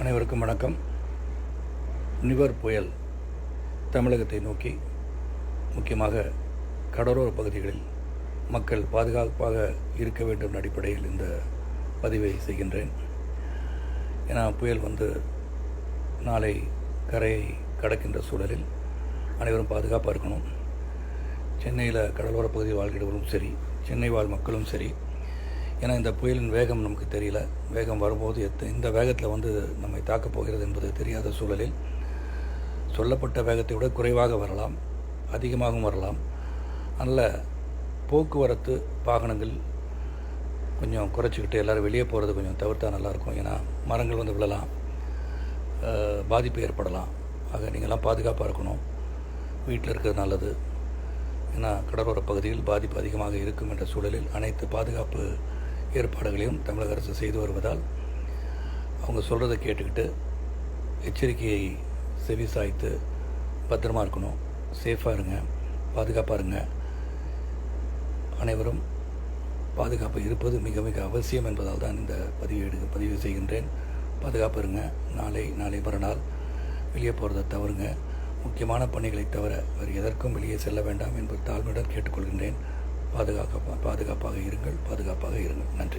அனைவருக்கும் வணக்கம். நிவர் புயல் தமிழகத்தை நோக்கி முக்கியமாக கடலோர பகுதிகளில் மக்கள் பாதுகாப்பாக இருக்க வேண்டும் அடிப்படையில் இந்த பதிவை செய்கின்றேன். ஏன்னா புயல் வந்து நாளை கரையை கடக்கின்ற சூழலில் அனைவரும் பாதுகாப்பாக இருக்கணும். சென்னையில் கடலோர பகுதி வாழ்கிறவர்களும் சரி சென்னை வாழ் மக்களும் சரி ஏன்னா இந்த புயலின் வேகம் நமக்கு தெரியல. வேகம் வரும்போது எத்த இந்த வேகத்தில் வந்து நம்மை தாக்கப் போகிறது என்பது தெரியாத சூழலில் சொல்லப்பட்ட வேகத்தை விட குறைவாக வரலாம். அதிகமாகவும் வரலாம். நல்ல போக்குவரத்து வாகனங்கள் கொஞ்சம் குறைச்சிக்கிட்டு எல்லோரும் வெளியே போகிறது கொஞ்சம் தவிர்த்தா நல்லாயிருக்கும். ஏன்னா மரங்கள் வந்து விழலாம். பாதிப்பு ஏற்படலாம். ஆக நீங்களாம் பாதுகாப்பாக இருக்கணும். வீட்டில் இருக்கிறது நல்லது. ஏன்னா கடலோர பகுதியில் பாதிப்பு அதிகமாக இருக்கும் என்ற சூழலில் அனைத்து பாதுகாப்பு ஏற்பாடுகளையும் தமிழக அரசு செய்து வருவதால் அவங்க சொல்கிறத கேட்டுக்கிட்டு எச்சரிக்கையை செவி சாய்த்து பத்திரமா இருக்கணும். சேஃபாக இருங்க. பாதுகாப்பாக இருங்க. அனைவரும் பாதுகாப்பு இருப்பது மிக மிக அவசியம் என்பதால் தான் இந்த பதிவு எடு பதிவு செய்கின்றேன். பாதுகாப்பு இருங்க. நாளை நாளை மறுநாள் வெளியே போகிறத தவறுங்க. முக்கியமான பணிகளை தவிர வேறு எதற்கும் வெளியே செல்ல வேண்டாம் என்பது தாழ்மையுடன் கேட்டுக்கொள்கின்றேன். பாதுகாக்க பாதுகாப்பாக இருங்கள். பாதுகாப்பாக இருங்கள். நன்றி.